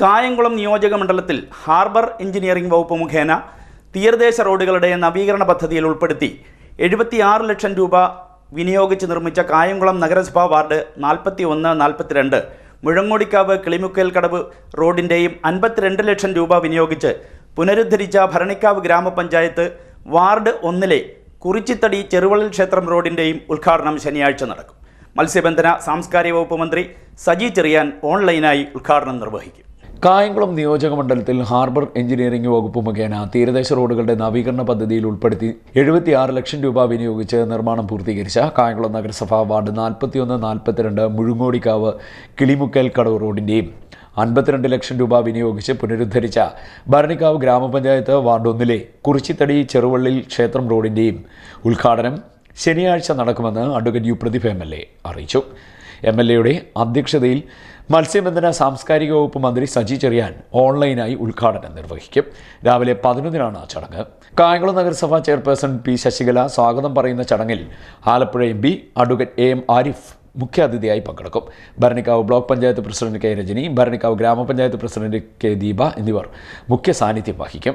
കായംകുളം നിയോജക മണ്ഡലത്തിൽ harbour engineering വകുപ്പ് മുഖേന തീരദേശ റോഡുകളുടെ നവീകരണ പദ്ധതിയിൽ ഉൾപ്പെടുത്തി എഴുപത്തിയാറ് ലക്ഷം രൂപ വിനിയോഗിച്ച് നിർമ്മിച്ച കായംകുളം നഗരസഭാ വാർഡ് നാൽപ്പത്തി ഒന്ന് നാൽപ്പത്തിരണ്ട് മുഴങ്ങോടിക്കാവ് കിളിമുക്കൽ കടവ് റോഡിന്റെയും അൻപത്തിരണ്ട് ലക്ഷം രൂപ വിനിയോഗിച്ച് പുനരുദ്ധരിച്ച ഭരണിക്കാവ് ഗ്രാമപഞ്ചായത്ത് വാർഡ് ഒന്നിലെ കുറിച്ചിത്തടി ചെറുവള്ളൽ ക്ഷേത്രം റോഡിന്റെയും ഉദ്ഘാടനം ശനിയാഴ്ച നടക്കും. മത്സ്യബന്ധന സാംസ്കാരിക വകുപ്പ് മന്ത്രി സജി ചെറിയാൻ ഓൺലൈനായി ഉദ്ഘാടനം നിർവഹിക്കും. കായംകുളം നിയോജക മണ്ഡലത്തിൽ ഹാർബർ എഞ്ചിനീയറിംഗ് വകുപ്പ് മുഖേന തീരദേശ റോഡുകളുടെ നവീകരണ പദ്ധതിയിൽ ഉൾപ്പെടുത്തി എഴുപത്തിയാറ് ലക്ഷം രൂപ വിനിയോഗിച്ച് നിർമ്മാണം പൂർത്തീകരിച്ച കായംകുളം നഗരസഭാ വാർഡ് നാൽപ്പത്തിയൊന്ന് നാൽപ്പത്തിരണ്ട് മുഴുങ്ങോടിക്കാവ് കിളിമുക്കൽ കടവ് റോഡിന്റെയും അൻപത്തിരണ്ട് ലക്ഷം രൂപ വിനിയോഗിച്ച് പുനരുദ്ധരിച്ച ഭരണിക്കാവ് ഗ്രാമപഞ്ചായത്ത് വാർഡ് ഒന്നിലെ കുറിച്ചിത്തടി ചെറുവള്ളിൽ ക്ഷേത്രം റോഡിന്റെയും ഉദ്ഘാടനം ശനിയാഴ്ച നടക്കുമെന്ന് advocate U Prathibha M L A അറിയിച്ചു. എം എൽ എയുടെ അധ്യക്ഷതയിൽ മത്സ്യബന്ധന സാംസ്കാരിക വകുപ്പ് മന്ത്രി സജി ചെറിയാൻ ഓൺലൈനായി ഉദ്ഘാടനം നിർവഹിക്കും. രാവിലെ പതിനൊന്നിനാണ് ചടങ്ങ്. കായംകുളം നഗരസഭാ ചെയർപേഴ്സൺ പി ശശികല സ്വാഗതം പറയുന്ന ചടങ്ങിൽ Alappuzha M P advocate A M Arif മുഖ്യാതിഥിയായി പങ്കെടുക്കും. Bharanikkavu block panchayat president K Rajani Bharanikkavu ഗ്രാമപഞ്ചായത്ത് പ്രസിഡന്റ് കെ ദീപ എന്നിവർ മുഖ്യ സാന്നിധ്യം വഹിക്കും.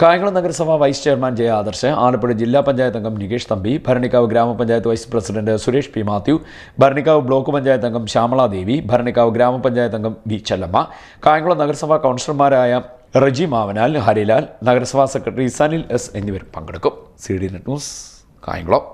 കായംകുളം നഗരസഭ വൈസ് ചെയർമാൻ ജയ ആദർശ് ആലപ്പുഴ ജില്ലാ പഞ്ചായത്ത് അംഗം നികേഷ് തമ്പി ഭരണിക്കാവ് ഗ്രാമപഞ്ചായത്ത് vice president Suresh P Mathew Bharanikkavu block panchayat അംഗം ശ്യാമളാദേവി ഭരണിക്കാവ് ഗ്രാമപഞ്ചായത്ത് അംഗം വി ചെല്ലമ്മ കായംകുളം നഗരസഭാ കൗൺസിലർമാരായ റജി മാവനാൽ ഹരിലാൽ നഗരസഭാ സെക്രട്ടറി സനിൽ എസ് എന്നിവർ പങ്കെടുക്കും. C D net news Kayamkulam.